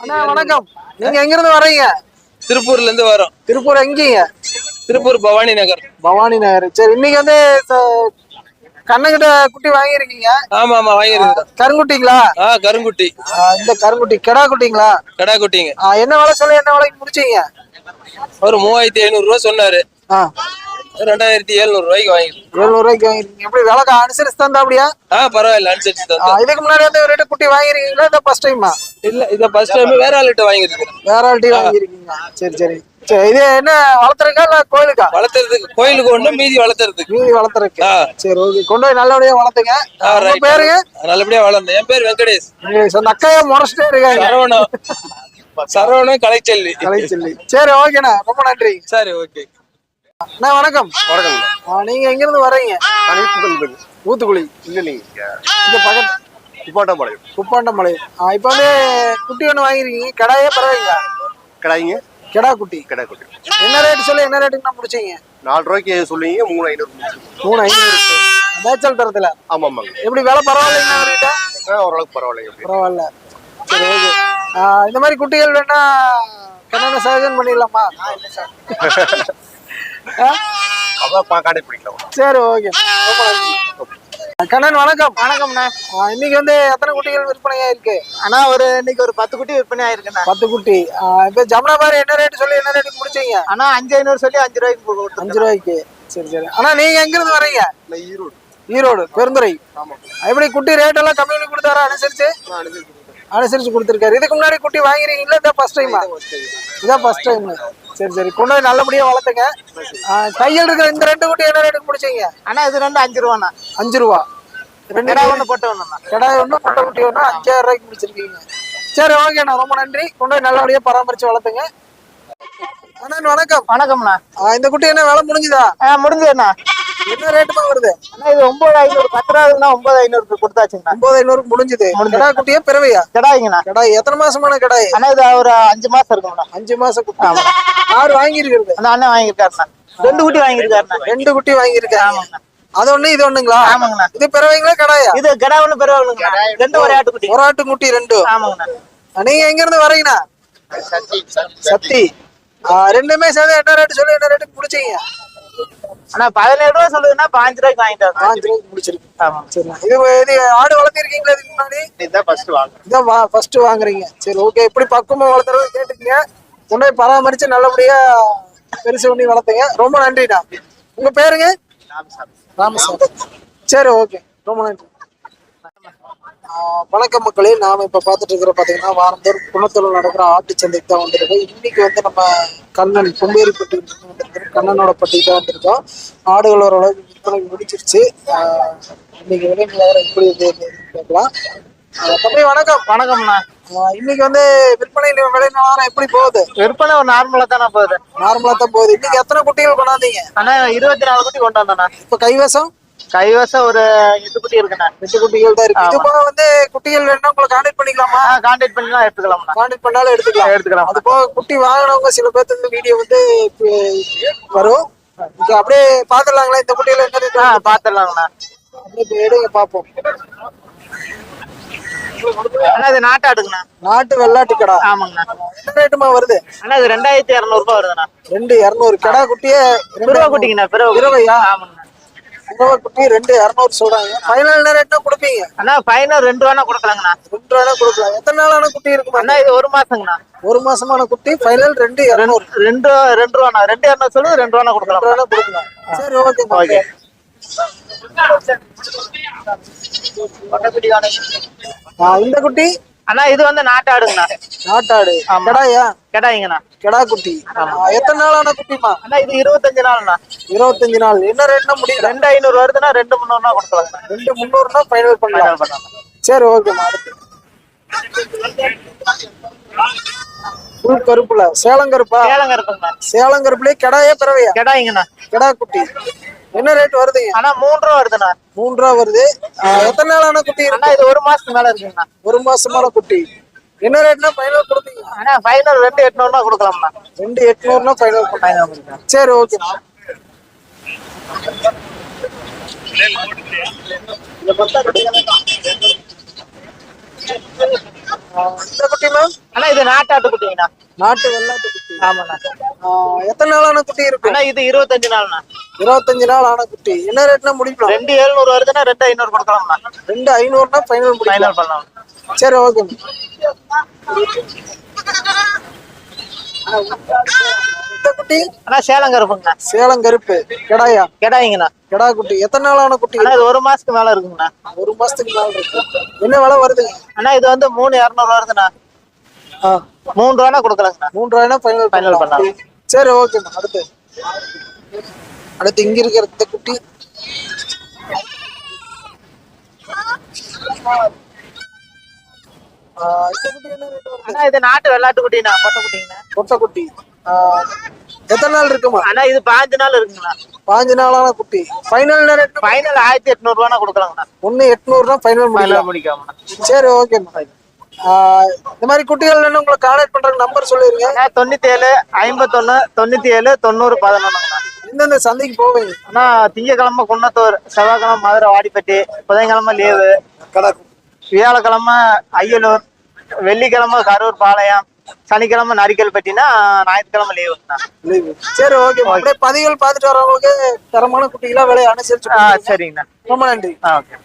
அண்ணா வணக்கம். நீங்க எங்க இருந்து வர்றீங்க? திருப்பூர்ல இருந்து வரோம். திருப்பூர் எங்கீங்க? திருப்பூர் பவானி நகர். பவானி நகர். சரி இன்னைக்கு வந்து கண்ணகிட்ட குட்டி வாங்கியிருக்கீங்க. ஆமா ஆமா வாங்கிருக்கோம் கருங்குட்டிங்களா? ஆ கருங்குட்டி. இந்த கருங்குட்டி கிடா குட்டிங்களா? கடா குட்டிங்க. என்ன விலை சொல்லி என்ன விலைக்கு முடிச்சீங்க? ஒரு மூவாயிரத்தி ஐநூறு ரூபா சொன்னாரு ரெண்டாயிரத்தி எழுநூறு ரூபாய்க்கு வாங்கிருக்கோம் எழுநூறு ரூபாய்க்கு வாங்கிருக்கீங்க எப்படி விலை அனுசரிச்சு தந்தா அப்படியா? ஆ பரவாயில்ல அனுசரிச்சு தான் இதுக்கு முன்னாடி வந்து ஒரு குட்டி வாங்கிருக்கீங்களா இந்த ஃபர்ஸ்ட் டைமா இல்ல இத ஃபர்ஸ்ட் டைம் வேற ஆளுகிட்ட வாங்கிருக்கேன் வேற ஆள்ட்டி வாங்கிருக்கீங்க சரி சரி. சரி இது என்ன வளர்த்துறக்கா இல்ல கோயிலுக்கா? வளர்த்துறதுக்கு கோயிலுக்கு ஒண்ணு மீதி வளர்த்துறதுக்கு. மீதி வளர்த்துறக்கு ஆ. சரி ஓகே. கொண்டு போய் நல்லபடியா வளர்த்துங்க. பேருங்க? நல்லபடியா வளர்ந்தேன். என் பேர் வெங்கடேஷ். அந்த அக்கையா முறைச்சிட்டே இருக்காங்க. சரவணம். சரவணம் கலைச்செல்வி. கலை சொல்லி சரி ஓகேண்ணா. ரொம்ப நன்றி சரி ஓகே. அண்ணா வணக்கம். வணக்கம் நீங்க எங்க இருந்து வர்றீங்க ஊத்துக்குழி இல்ல நீங்க. இந்த பக்கத்து குப்பாண்டம்பாளையம் ஆ, இப்ப வந்து குட்டி ஒண்ணு வாங்கிருக்கீங்க கடாயே பரவாயில்லைங்களா கடாய்ங்க? கிடா குட்டி. கடை குட்டி. என்ன ரேட் சொல்லி என்ன ரேட்டுக்கு நான் முடிச்சீங்க நாலு ரூபாய்க்கு சொல்லுவீங்க மூணு ஐநூறு மூணு ஐநூறு மேய்ச்சல் தரத்துல? ஆமா ஆமாங்க எப்படி விலை பரவாயில்லைங்களா அவர்கிட்ட ஓரளவுக்கு பரவாயில்லைங்க. பரவாயில்ல. சரி ஓகே இந்த மாதிரி குட்டிகள் வேணா கண்ணனை சஜன் பண்ணிடலாமா? அதான் கான்டாக்ட் பண்ணிக்கலாம் சரி ஓகே. கண்ணன் வணக்கம். வணக்கம்ண்ணா. இன்னைக்கு வந்து எத்தனை குட்டிகள் விற்பனையா இருக்கு? ஆனா ஒரு இன்னைக்கு ஒரு பத்து குட்டி விற்பனை ஆயிருக்குண்ணா. பத்து குட்டி. இப்ப ஜமுனா பாரு என்ன ரேட் சொல்லி என்ன ரேட்டுக்கு முடிச்சீங்க? ஆனா அஞ்சு ஐநூறு சொல்லி அஞ்சு ரூபாய்க்கு அஞ்சு ரூபாய்க்கு. சரி சரி. ஆனா நீங்க எங்க இருந்து வர்றீங்க ஈரோடு. ஈரோடு பெருந்துறை. எப்படி குட்டி ரேட் எல்லாம் கம்மி பண்ணி கொடுத்தாரா? அனுசரிச்சு? அனுசரிச்சு கொடுத்துருக்காரு. இதுக்கு முன்னாடி குட்டி வாங்கிருக்கீங்களா இதான் ஃபர்ஸ்ட் டைமா இதான் ஃபர்ஸ்ட் டைம் சரி சரி. கொண்டு நல்லபடியா வளர்த்துங்க. கையில் இருக்கிற இந்த ரெண்டு குட்டி என்ன ரேட்டுக்கு முடிச்சீங்க ஆனா இது ரெண்டு அஞ்சு ரூபாண்ணா. அஞ்சு ரூபா. ரெண்டு கடா ஒண்ணு போட்ட ஒண்ணுண்ணா. கிடாய் ஒன்று பொட்டை குட்டி ஒன்று அஞ்சாயிரம் ரூபாய்க்கு முடிச்சிருக்கீங்க சரி ஓகேண்ணா ரொம்ப நன்றி. கொண்டு போய் நல்லபடியா பராமரிச்சு வளர்த்துங்க. அண்ணன் வணக்கம். வணக்கம்ண்ணா. இந்த குட்டி என்ன வேலை முடிஞ்சுதா? ஆ முடிஞ்சதுண்ணா. என்ன ரேட்டுமா வருது? அண்ணா இது ஒன்பது ஐநூறு பத்து ரூபாய்க்குண்ணா ஒன்பது ஐநூறுக்கு கொடுத்தாச்சுங்கண்ணா. ஒன்பது ஐநூறுக்கு முடிஞ்சுது. கிடா குட்டியா பிறவையா? கடாய்ங்கண்ணா. கடாய். எத்தனை மாசமான கடாய்? அண்ணா இது ஒரு அஞ்சு மாசம் இருக்கும்ண்ணா அஞ்சு மாசம் குட்டி. யார் வாங்கியிருக்கிறது? அந்த அண்ணன் வாங்கியிருக்காருண்ணா. ரெண்டு குட்டி வாங்கியிருக்காருண்ணா. ரெண்டு குட்டி வாங்கியிருக்காங்க அது ஒண்ணு இது ஒண்ணுங்களா? ஆமாங்கண்ணா. இது பிறவைங்களா கடாயா? இது கடா ஒண்ணு பெருவாளுங்கண்ணா ரெண்டு ஒரே ஆட்டுக்குட்டி ஒரு ஆட்டு குட்டி ரெண்டு. ஆமாங்கண்ணா. நீங்க எங்க இருந்து வரீங்கண்ணா? சத்தி ஆ, ரெண்டுமே சேர்ந்து என்ன ரேட்டு சொல்லி என்ன ரேட்டுக்கு முடிச்சீங்க? அண்ணா பதினேழு ரூபா சொல்லுதுன்னா பாஞ்சு ரூபாய்க்கு வாங்கிட்டு பாஞ்சு ரூபாய்க்கு முடிச்சிருக்கு. ஆமா. சரி. இது இது ஆடு வளர்த்திருக்கீங்களா இதுக்கு முன்னாடி? இதுதான் ஃபர்ஸ்ட் வாங்க இதான் வா ஃபர்ஸ்ட் வாங்குறீங்க. சரி ஓகே எப்படி பக்குவமா வளர்த்துறது கேட்டுக்கங்க. போய் பராமரிச்சு நல்லபடியா பெருசு பண்ணி வளர்த்துங்க. ரொம்ப நன்றிண்ணா உங்க பேருங்க? ராமசாமி. சரி ஓகே ரொம்ப நன்றி. வணக்கம் மக்களே நாம இப்ப பார்த்துட்டு இருக்கிற பாத்தீங்கன்னா வாரந்தோறும் குணத்தூர்ல நடக்கிற ஆட்டு சந்தைக்கு தான் வந்திருக்கோம். இன்னைக்கு வந்து நம்ம கண்ணன் கும்பேரிப்பட்டி வந்திருக்கோம் கண்ணனோட பட்டிக்கு தான் வந்திருக்கோம். ஆடுகள் ஓரளவுக்கு விற்பனை முடிச்சிருச்சு இன்னைக்கு விலை நிலவரம் எப்படி கேட்கலாம் தம்பி வணக்கம். வணக்கம்ண்ணா. இன்னைக்கு வந்து விற்பனை விலை நிலவரம் எப்படி போகுது? விற்பனை ஒரு நார்மலா தானே போகுது. நார்மலா தான் போகுது. இன்னைக்கு எத்தனை குட்டிகள் கொண்டாந்தீங்க? அண்ணா இருபத்தி நாலு குட்டி கொண்டு வந்தோண்ணா இப்ப கைவசம்? கைவசம் ஒரு எட்டு குட்டி இருக்குண்ணா. ரெண்டு குட்டிகள் தான் இருக்கு. இது போக வந்து குட்டிகள் வேணும்னா உங்களை கான்டாக்ட் பண்ணிக்கலாமா? கான்டாக்ட் பண்ணிலாம் எடுத்துக்கலாம்ண்ணா கான்டாக்ட் பண்ணாலும் எடுத்துக்கலாம். எடுத்துக்கலாம். அது போக குட்டி வாங்கினவங்க சில பேர்த்துக்கு வீடியோ வந்து வரும். அப்படியே பாத்துடலாங்களா? இந்த குட்டியில என்ன? பாத்துடலாங்கண்ணா. அப்படியே எடுங்க பாப்போம். இது நாட்டாடுங்கண்ணா நாட்டு வெள்ளாட்டு கடா. ஆமாங்கண்ணா. என்ன ரேட்டுமா வருது? அண்ணா இது ரெண்டாயிரத்தி இரநூறுபா வருதுண்ணா. ரெண்டு இரநூறு. கடா குட்டியே பிறவை குட்டிங்கண்ணா பிறவை குட்டி. இருவையா இருவை குட்டி ரெண்டு இரநூறு சொல்றாங்க. ஃபைனல் என்ன ரேட்னா கொடுப்பீங்க. அண்ணா ஃபைனல் ரெண்டு ரூபா கொடுக்கலாங்கண்ணா. ரெண்டு ரூபா கொடுக்கலாம். எத்தனை நாளான குட்டி இருக்குமா? அண்ணா இது ஒரு மாசங்கண்ணா. ஒரு மாசமான குட்டி ஃபைனல் ரெண்டு இரநூறு. ரெண்டு ரெண்டு ரூபாண்ணா ரெண்டு இரநூறு சொல்லுது ரெண்டு ரூபா கொடுக்கலாம். ரெண்டு ரூபா கொடுக்கலாம். சரி ஓகே. ஓகே இந்த குட்டி? அண்ணா இது வந்து நாட்டாடுங்கண்ணா. நாட்டாடு. கடாயா? கெடாய்ங்கண்ணா. கெடா குட்டி. எத்தனை நாளான குட்டிமா அண்ணா இது இருபத்தஞ்சு நாள்ண்ணா. இருபத்தஞ்சு நாள். என்ன ரேட்னா முடியல. ரெண்டு ஐநூறு வருதுன்னா ரெண்டு முந்நூறுனா கொடுக்கலாங்கண்ணா ரெண்டு முந்நூறுனா ஃபைனல் பண்ணலாம். சரி ஓகேம்மா ஃபுல் கருப்புல. சேலம் கருப்பா? கேளுங்க இருக்குங்கண்ணா சேலம் கருப்புலயே கெடாயே பிறவையா? கெடாய்ங்கண்ணா. கெடா குட்டி. என்ன ரேட் வருதுங்க அண்ணா மூணு ரூபா வருதுண்ணா மூணு ரூபா வருது எத்தனை நாளான குட்டி அண்ணா இது ஒரு மாசத்துக்கு மேல இருக்குங்கண்ணா. ஒரு மாசமான குட்டி. என்ன ரேட்னா ஃபைனல் கொடுப்பீங்க அண்ணா ஃபைனல் ரெண்டு எட்நூறுனா கொடுக்கலாம்ண்ணா. ரெண்டு எட்நூறுனா ஃபைனல் பண்ணாங்க சரி ஓகே இந்த குட்டி மேம் அண்ணா இது நாட்டாட்டு குட்டிங்கண்ணா. நாட்டு வெள்ளாட்டு குட்டி. ஆமாண்ணா. ஆஹ் எத்தனை நாளான குட்டி இருக்கு? இது இருபத்தஞ்சு நாள்ண்ணா. இருபத்தஞ்சு நாள் ஆன குட்டி. என்ன ரேட்னா முடிக்கலாம்? ரெண்டு எழுநூறு வருதுன்னா ரெண்டு ஐநூறு கொடுக்கலாம்ண்ணா. ரெண்டு ஐநூறுனா ஃபைனல் ஃபைனல் பண்ணலாம். சரி ஓகே குட்டி? அண்ணா சேலம் கருப்புங்கண்ணா. சேலம் கருப்பு. கெடாயா? கெடாயிங்கண்ணா. கெடா குட்டி. எத்தனை நாளான குட்டி? அண்ணா இது ஒரு மாசத்துக்கு மேல இருக்குங்கண்ணா. ஒரு மாசத்துக்கு மேல இருக்கு. என்ன விலை வருதுங்க அண்ணா இது வந்து மூணு இரநூறு வருதுண்ணா. மூணு ரூபானா கொடுக்கலாங்கண்ணா. மூன்று ரூபாய்னா ஃபைனல் Final பண்ணலாம். சரி ஓகேம்மா அடுத்து. அடுத்து இங்க இருக்கிற இந்த குட்டி. ஆ, இந்த குட்டி என்ன ரேட் வருது? அண்ணா இது நாட்டு வெள்ளாட்டு குட்டிண்ணா பொட்டை குட்டிங்கண்ணா. கொட்டை. குட்டி எத்தனை நாள் இருக்குமா அண்ணா இது பாஞ்சு நாள் இருக்குங்கண்ணா. பாஞ்சு நாளான குட்டி. ஃபைனல் ரேட் ஃபைனல் ஆயிரத்தி எட்நூறு ரூபானா கொடுக்கலாங்கண்ணா. ஒன்னு எட்நூறுனா ஃபைனல் முடியலாம் முடிக்காமண்ணா. சரி ஆ, இந்த மாதிரி குட்டிகள் உங்களை கான்டாக்ட் பண்றதுக்கு நம்பர் சொல்லிருங்க. தொண்ணூத்தி ஏழு ஐம்பத்தொன்னு தொண்ணூத்தி ஏழு தொண்ணூறு பதினொன்றுங்கண்ணா எந்தெந்த சந்தைக்கு போவீங்க? அண்ணா திங்கக்கிழமை குன்னத்தூர் செவ்வாய்க்கிழமை மதுரை வாடிப்பட்டி புதன்கிழமை லீவு. வியாழக்கிழமை ஐயலூர் வெள்ளிக்கிழமை கரூர் பாளையம் சனிக்கிழமை நரிக்கல்பட்டினா ஞாயிற்றுக்கிழமை லீவுங்கண்ணா Leave. சரி ஓகே அப்படியே பதிவுகள் பார்த்துட்டு வரவங்களுக்கு தரமான குட்டிகளா விலையை அனுசரிச்சு. சரிங்கண்ணா. ரொம்ப நன்றி. ஆ ஓகே.